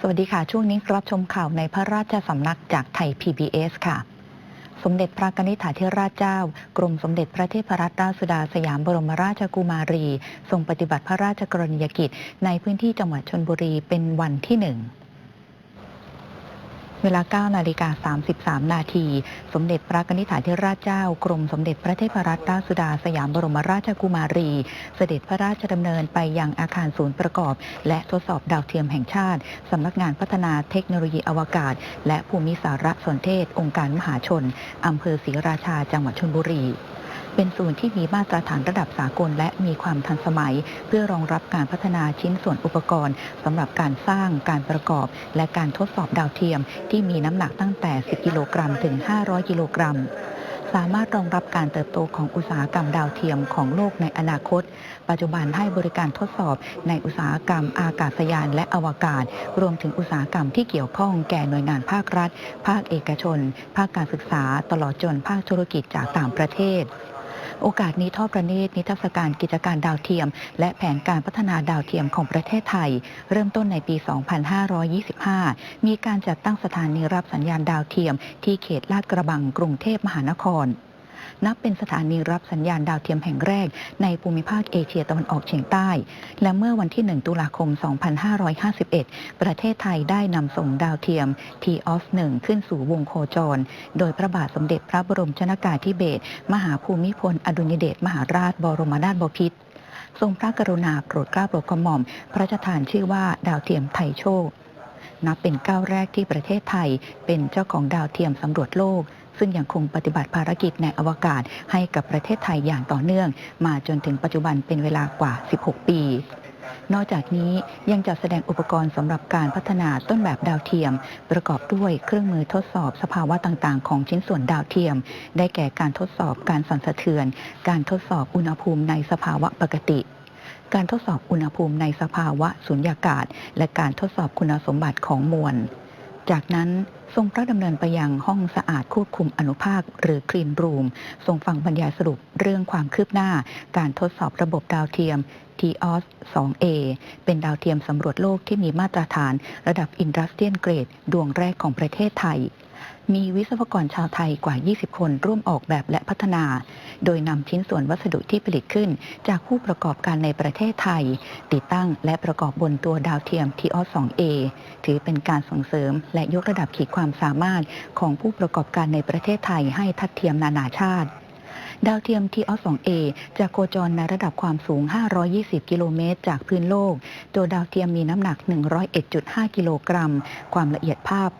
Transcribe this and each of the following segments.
สวัสดีค่ะ ช่วงนี้รับชมข่าวในพระราชสำนักจากไทย PBS ค่ะ สมเด็จพระกนิษฐาธิราชเจ้า กรมสมเด็จพระเทพรัตนราชสุดาสยามบรมราชกุมารี ทรงปฏิบัติพระราชกรณียกิจ ในพื้นที่จังหวัดชนบุรีเป็นวันที่หนึ่ง เวลา 9 นาฬิกา 33 นาที สมเด็จพระนิษฐาธิราชเจ้า กรมสมเด็จพระเทพรัตนราชสุดาสยามบรมราชกุมารี เสด็จพระราชดำเนินไปยังอาคารศูนย์ประกอบ และทดสอบดาวเทียมแห่งชาติ สำนักงานพัฒนาเทคโนโลยีอวกาศ และภูมิสารสนเทศ องค์การมหาชน อำเภอศรีราชา จังหวัดชลบุรี เป็นศูนย์ที่มีมาตรฐานระดับสากลและมีความทันสมัย เพื่อรองรับการพัฒนาชิ้นส่วนอุปกรณ์สำหรับการสร้างการประกอบ และการทดสอบดาวเทียม ที่มีน้ำหนักตั้งแต่ 10 กิโลกรัมถึง 500 กิโลกรัมสามารถรองรับการเติบโตของอุตสาหกรรมดาวเทียมของโลกในอนาคต ปัจจุบันให้บริการทดสอบในอุตสาหกรรมอากาศยานและอวกาศ รวมถึงอุตสาหกรรมที่เกี่ยวข้องแก่หน่วยงานภาครัฐ ภาคเอกชน ภาคการศึกษา ตลอดจนภาคธุรกิจจากต่างประเทศ โอกาสนี้ทอดประเนตรนิทรรศการกิจการดาวเทียม และแผนการพัฒนาดาวเทียมของประเทศไทย เริ่มต้นในปี 2525 มีการจัดตั้งสถานีรับสัญญาณดาวเทียม ที่เขตลาดกระบังกรุงเทพมหานคร นับเป็นสถานีรับสัญญาณดาวเทียมแห่งแรก ในภูมิภาคเอเชียตะวันออกเฉียงใต้ และเมื่อวันที่ 1 ตุลาคม 2551 ประเทศไทยได้นำส่งดาวเทียม TOS 1ขึ้นสู่วงโคจร โดยพระบาทสมเด็จพระบรมชนากาธิเบศรมหาภูมิพล อดุลยเดชมหาราช บรมนาถบพิตรทรงพระกรุณาโปรดเกล้าโปรดกระหม่อม พระราชทานชื่อว่าดาวเทียมไทยโชค นับเป็นก้าวแรกที่ประเทศไทยเป็นเจ้าของดาวเทียมสำรวจโลก ซึ่งยังคงปฏิบัติภารกิจในอวกาศให้กับประเทศไทยอย่างต่อเนื่อง มาจนถึงปัจจุบันเป็นเวลากว่า 16 ปีนอกจากนี้ยังจัดแสดงอุปกรณ์สำหรับการพัฒนาต้นแบบดาวเทียม ประกอบด้วยเครื่องมือทดสอบสภาวะต่างๆ ของชิ้นส่วนดาวเทียม ได้แก่การทดสอบการสั่นสะเทือน การทดสอบอุณหภูมิในสภาวะปกติ การทดสอบอุณหภูมิในสภาวะสุญญากาศ และการทดสอบคุณสมบัติของมวล จากนั้นทรงพระดำเนินไปยังห้องสะอาดควบคุมอนุภาค หรือคลีนรูม ทรงฟังบรรยายสรุปเรื่องความคืบหน้า การทดสอบระบบดาวเทียม TOS 2A เป็นดาวเทียมสำรวจโลกที่มีมาตรฐาน ระดับอินดัสเทรียลเกรดดวงแรกของประเทศไทย มีวิศวกรชาวไทยกว่า 20 คนร่วมออกแบบและพัฒนา โดยนำชิ้นส่วนวัสดุที่ผลิตขึ้น จากผู้ประกอบการในประเทศไทย ติดตั้งและประกอบบนตัวดาวเทียม TOS 2A ถือเป็นการส่งเสริมและยกระดับขีดความสามารถของผู้ประกอบการในประเทศไทยให้ทัดเทียมนานาชาติ ดาวเทียม TOS 2A จะโคจรในระดับความสูง 520 กิโลเมตร จากพื้นโลก ตัวดาวเทียมมีน้ำหนัก 101.5 กิโลกรัม ความละเอียดภาพ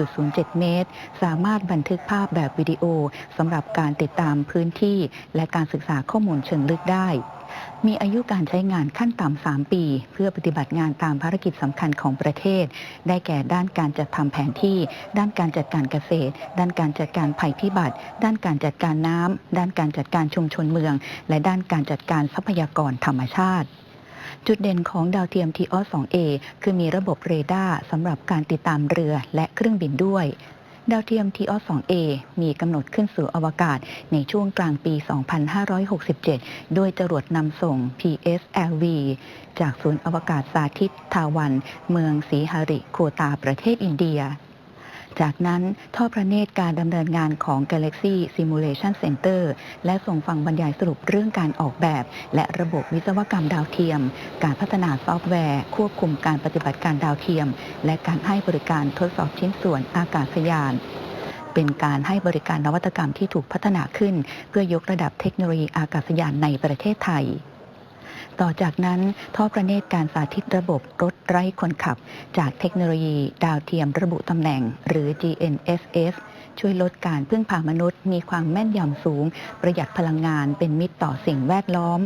1.07 เมตร สามารถบันทึกภาพแบบวิดีโอสำหรับการติดตามพื้นที่ และการศึกษาข้อมูลเชิงลึกได้ มีอายุการใช้งานขั้นต่ำ 3 ปี เพื่อปฏิบัติงานตามภารกิจสำคัญของประเทศ ได้แก่ด้านการจัดทำแผนที่ ด้านการจัดการเกษตร ด้านการจัดการภัยพิบัติ ด้านการจัดการน้ำ ด้านการจัดการชุมชนเมือง และด้านการจัดการทรัพยากรธรรมชาติจุดเด่นของดาวเทียม TOS 2A คือมีระบบเรดาร์สำหรับการติดตามเรือและเครื่องบินด้วย ดาวเทียม TOS 2A มีกำหนดขึ้นสู่อวกาศในช่วงกลางปี 2567 โดยจรวดนำส่ง PSLV จากศูนย์อวกาศสาธิตทาวัน เมืองสีหริโคตาประเทศอินเดีย จากนั้นทอดพระเนตรการดำเนินงานของ Galaxy Simulation Center และส่งฟังบรรยายสรุปเรื่องการออกแบบ และระบบวิศวกรรมดาวเทียม การพัฒนาซอฟต์แวร์ ควบคุมการปฏิบัติการดาวเทียม และการให้บริการทดสอบชิ้นส่วนอากาศยานเป็นการให้บริการนวัตกรรมที่ถูกพัฒนาขึ้น เพื่อยกระดับเทคโนโลยีอากาศยานในประเทศไทย ต่อจากนั้นทอดพระเนตรการสาธิตระบบรถไร้คนขับ จากเทคโนโลยีดาวเทียมระบุตำแหน่ง หรือ GNSS ช่วยลดการพึ่งพามนุษย์ มีความแม่นยำสูง ประหยัดพลังงานเป็นมิตรต่อสิ่งแวดล้อม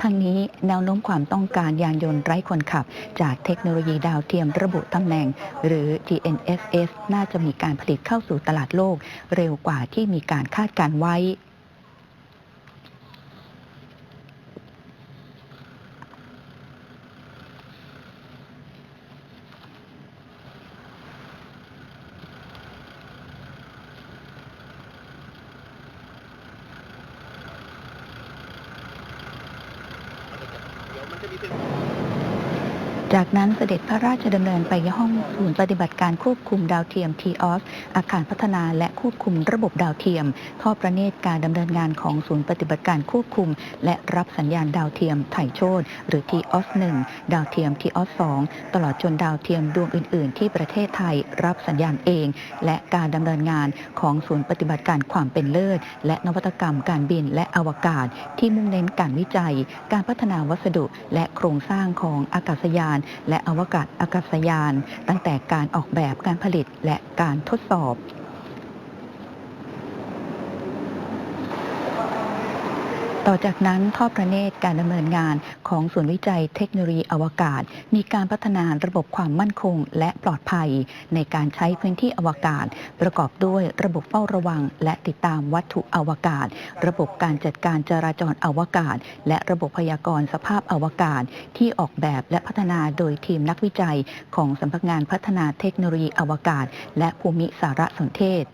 ทั้งนี้แนวโน้มความต้องการยานยนต์ไร้คนขับ จากเทคโนโลยีดาวเทียมระบุตำแหน่ง หรือ GNSS น่าจะมีการผลิตเข้าสู่ตลาดโลก เร็วกว่าที่มีการคาดการไว้ gamitin. จากนั้นเสด็จพระราชดำเนินไปยังห้องศูนย์ปฏิบัติการควบคุมดาวเทียม TOS อาคารพัฒนาและควบคุมระบบดาวเทียมทอดประเนตรการดำเนินงานของศูนย์ปฏิบัติการควบคุม และรับสัญญาณดาวเทียมไถ่โชตหรือ TOS 1ดาวเทียม TOS 2ตลอดจนดาวเทียมดวงอื่น ๆ ที่ประเทศไทยรับสัญญาณเอง และการดำเนินงานของศูนย์ปฏิบัติการความเป็นเลิศ และนวัตกรรมการบินและอวกาศ ที่มุ่งเน้นการวิจัย การพัฒนาวัสดุ และโครงสร้างของอากาศยานานและอวกาศอากาศยาน ตั้งแต่การออกแบบการผลิตและการทดสอบ ต่อจากนั้นทอดพระเนตรการดำเนินงานของศูนย์วิจัยเทคโนโลยีอวกาศ มีการพัฒนาระบบความมั่นคงและปลอดภัย ในการใช้พื้นที่อวกาศ ประกอบด้วยระบบเฝ้าระวัง และติดตามวัตถุอวกาศ ระบบการจัดการจราจรอวกาศ และระบบพยากรณ์สภาพอวกาศ ที่ออกแบบและพัฒนาโดยทีมนักวิจัย ของสำนักงานพัฒนาเทคโนโลยีอวกาศ และภูมิสารสนเทศ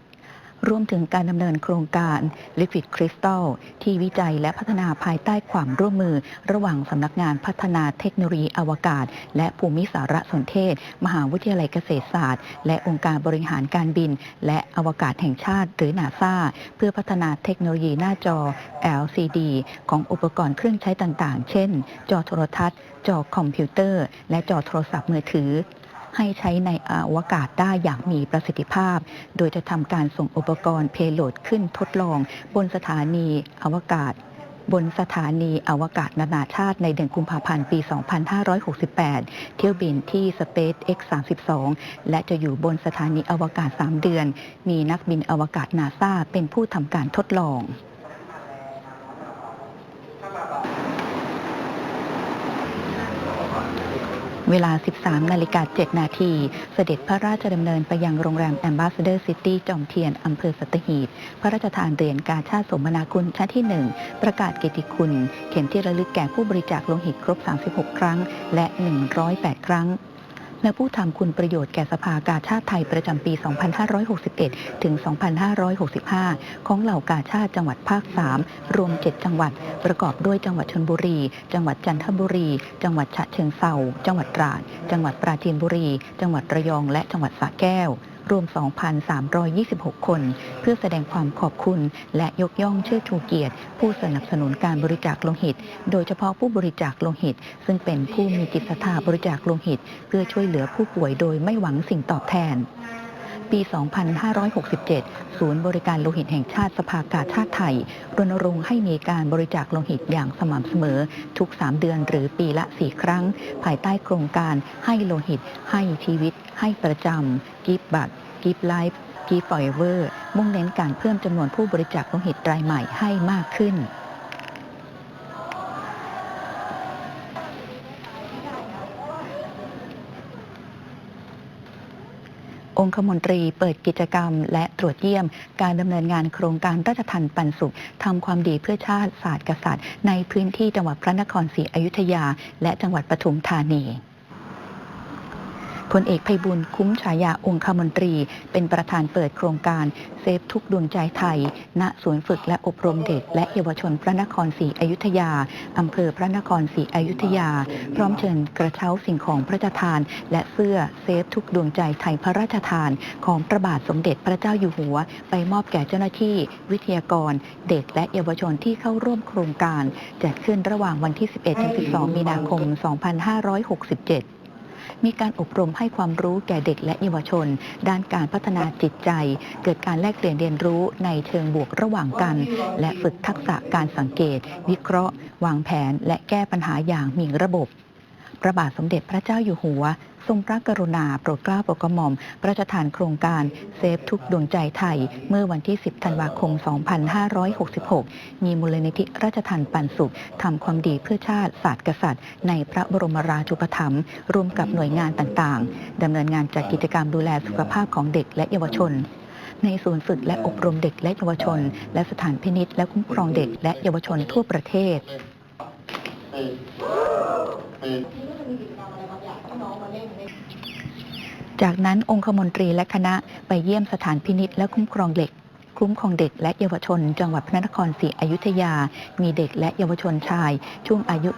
รวมถึงการดำเนินโครงการ Liquid Crystal ที่วิจัยและพัฒนาภายใต้ความร่วมมือ ระหว่างสำนักงานพัฒนาเทคโนโลยีอวกาศ และภูมิสารสนเทศ มหาวิทยาลัยเกษตรศาสตร์ และองค์การบริหารการบิน และอวกาศแห่งชาติ หรือนาซาเพื่อพัฒนาเทคโนโลยีหน้าจอ LCD ของอุปกรณ์เครื่องใช้ต่างๆ เช่น จอโทรทัศน์ จอคอมพิวเตอร์ และจอโทรศัพท์มือถือ ให้ใช้ในอวกาศได้อย่างมีประสิทธิภาพ โดยจะทำการส่งอุปกรณ์เพโลดขึ้นทดลอง บนสถานีอวกาศบนสถานีอวกาศนานาชาติในเดือนกุมภาพันธ์ปี 2568 เที่ยวบินที่ SpaceX 32 และจะอยู่บนสถานีอวกาศ 3 เดือน มีนักบินอวกาศนาซาเป็นผู้ทำการทดลอง เวลา 13 นาฬิกา 7 นาที เสด็จพระราชดำเนินไปยังโรงแรม Ambassador City จอมเทียน อำเภอสัตหีบ พระราชทานเหรียญกาชาติสมนาคุณชั้นที่ 1 ประกาศเกียรติคุณ เข็มที่ระลึกแก่ผู้บริจาคโลหิตครบ 36 ครั้ง และ 108 ครั้ง และผู้ทำคุณประโยชน์แก่สภากาชาติไทยประจำปี 2561 ถึง 2565 ของเหล่ากาชาติจังหวัดภาค 3 รวม 7 จังหวัด ประกอบด้วยจังหวัดชนบุรี จังหวัดจันทบุรี จังหวัดฉะเชิงเทราจังหวัดตราด จังหวัดปราจีนบุรี จังหวัดระยอง และจังหวัดสระแก้ว รวม 2,326 คน เพื่อแสดงความขอบคุณ และยกย่องเชิดชูเกียรติ ผู้สนับสนุนการบริจาคโลหิต โดยเฉพาะผู้บริจาคโลหิต ซึ่งเป็นผู้มีจิตศรัทธาบริจาคโลหิต เพื่อช่วยเหลือผู้ป่วยโดยไม่หวังสิ่งตอบแทนปี 2567 ศูนย์บริการโลหิตแห่งชาติสภากาชาติไทย รณรงค์ให้มีการบริจาคโลหิตอย่างสม่ำเสมอ ทุก 3 เดือนหรือปีละ 4 ครั้ง ภายใต้โครงการให้โลหิต ให้ชีวิต ให้ประจำกิฟบัตร กิฟไลฟ์กิฟฟอยเวอร์มุ่งเน้นการเพิ่มจำนวนผู้บริจาคโลหิตรายใหม่ให้มากขึ้น องคมนตรีเปิดกิจกรรมและตรวจเยี่ยม การดำเนินงานโครงการราชทันปันสุขทำความดีเพื่อชาติศาสตร์กษัตริย์ ในพื้นที่จังหวัดพระนครศรีอยุธยา และจังหวัดปทุมธานี พลเอกไพบุญคุ้มฉายาองคมนตรี เป็นประธานเปิดโครงการเซฟทุกดวงใจไทย ณศูนย์ฝึกและอบรมเด็ก และเยาวชนพระนครศรีอยุธยา อำเภอพระนครศรีอยุธยา พร้อมเชิญกระเช้าสิ่งของพระราชทาน และเสื้อเซฟทุกดวงใจไทยพระราชทาน ของพระบาทสมเด็จพระเจ้าอยู่หัว ไปมอบแก่เจ้าหน้าที่ วิทยากร เด็กและเยาวชนที่เข้าร่วมโครงการจัดขึ้นระหว่างวันที่ 11-12 มีนาคม 2567 มีการอบรมให้ความรู้แก่เด็กและเยาวชน ด้านการพัฒนาจิตใจ เกิดการแลกเปลี่ยนเรียนรู้ในเชิงบวกระหว่างกัน และฝึกทักษะการสังเกต วิเคราะห์ วางแผน และแก้ปัญหาอย่างมีระบบ พระบาทสมเด็จพระเจ้าอยู่หัว ทรงพระกรุณาโปรดเกล้าโปรดกระหม่อมพระราชทานโครงการเซฟทุกดวงใจไทย เมื่อวันที่ 10 ธันวาคม 2566 มีมูลนิธิราชทานปันสุขทำความดีเพื่อชาติศาสตร์กษัตริย์ ในพระบรมราชูปถัมภ์ร่วมกับหน่วยงานต่างๆดำเนินงานจัดกิจกรรมดูแลสุขภาพของเด็กและเยาวชนในศูนย์ฝึกและอบรมเด็กและเยาวชน และสถานพินิษและคุ้มครองเด็กและเยาวชนทั่วประเทศ จากนั้นองคมนตรีและคณะไปเยี่ยมสถานพินิษและคุ้มครองเด็ก คุ้มครองเด็กและเยาวชน จังหวัดพระนครศรีอยุธยา มีเด็กและเยาวชนชาย ช่วงอายุ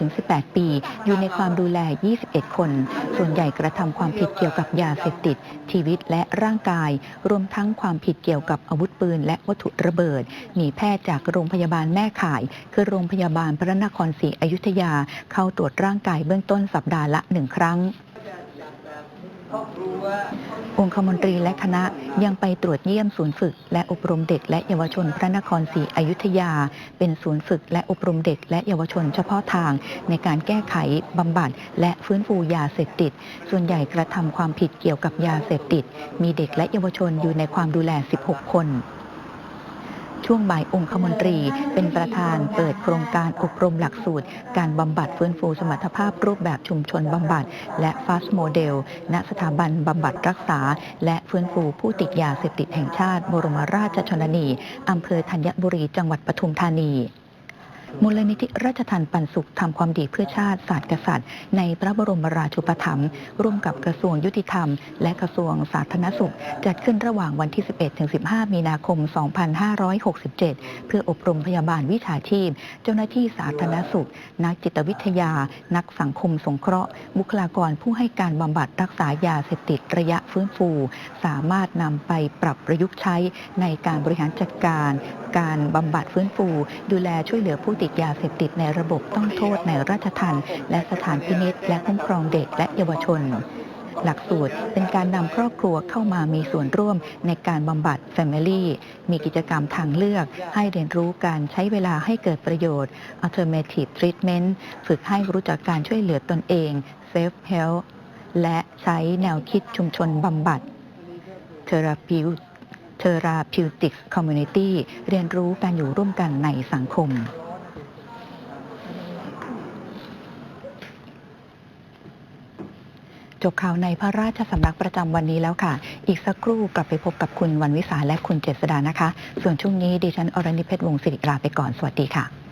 12-18 ปี อยู่ในความดูแล 21 คน ส่วนใหญ่กระทำความผิดเกี่ยวกับยาเสพติด ชีวิตและร่างกาย รวมทั้งความผิดเกี่ยวกับอาวุธปืน และวัตถุระเบิด มีแพทย์จากโรงพยาบาลแม่ข่าย คือโรงพยาบาลพระนครศรีอยุธยา เข้าตรวจร่างกายเบื้องต้นสัปดาห์ละหนึ่งครั้ง องคมนตรีและคณะยังไปตรวจเยี่ยมศูนย์ฝึก และอบรมเด็ก และเยาวชนพระนครศรีอยุธยา เป็นศูนย์ฝึก และอบรมเด็ก และเยาวชนเฉพาะทาง ในการแก้ไขบำบัดและฟื้นฟูยาเสพติด ส่วนใหญ่กระทำความผิดเกี่ยวกับยาเสพติด มีเด็กและเยาวชนอยู่ในความดูแล 16 คน ช่วงบ่ายองคมนตรี เป็นประธานเปิดโครงการอบรมหลักสูตร การบำบัดฟื้นฟูสมรรถภาพรูปแบบชุมชนบำบัด และฟาสโมเดล ณ สถาบันบำบัดรักษา และฟื้นฟูผู้ติดยาเสพติดแห่งชาติ บรมราชชนนีอำเภอธัญบุรีจังหวัดปทุมธานี มูลนิธิราชทันปันสุขทำความดีเพื่อชาติศาสตร์กษัตริย์ ในพระบรมราชูปถัมภ์ร่วมกับกระทรวงยุติธรรม และกระทรวงสาธารณสุข จัดขึ้นระหว่างวันที่ 11-15 มีนาคม 2567 เพื่ออบรมพยาบาลวิชาชีพ เจ้าหน้าที่สาธารณสุข นักจิตวิทยา นักสังคมสงเคราะห์ บุคลากรผู้ให้การบำบัดรักษายาเสพติดระยะฟื้นฟู สามารถนำไปปรับประยุกต์ใช้ในการบริหารจัดการ การบำบัดฟื้นฟู ดูแลช่วยเหลือผู้ติดยาเสพติดในระบบต้องโทษในราชทัณฑ์และสถานพินิษและคุ้มครองเด็กและเยาวชน หลักสูตรเป็นการนำครอบครัวเข้ามามีส่วนร่วมในการบำบัด Family มีกิจกรรมทางเลือก ให้เรียนรู้การใช้เวลาให้เกิดประโยชน์ Alternative Treatment ฝึกให้รู้จักการช่วยเหลือตนเอง Self Help และใช้แนวคิดชุมชนบำบัด Therapy Therapeutic Community เรียนรู้การอยู่ร่วมกันในสังคม จบข่าวในพระราชสำนักประจำวันนี้แล้วค่ะ อีกสักครู่กลับไปพบกับคุณวันวิสาและคุณเจษดานะคะ ส่วนช่วงนี้ดิฉันอรณิเพชรวงศิริลาไปก่อน สวัสดีค่ะ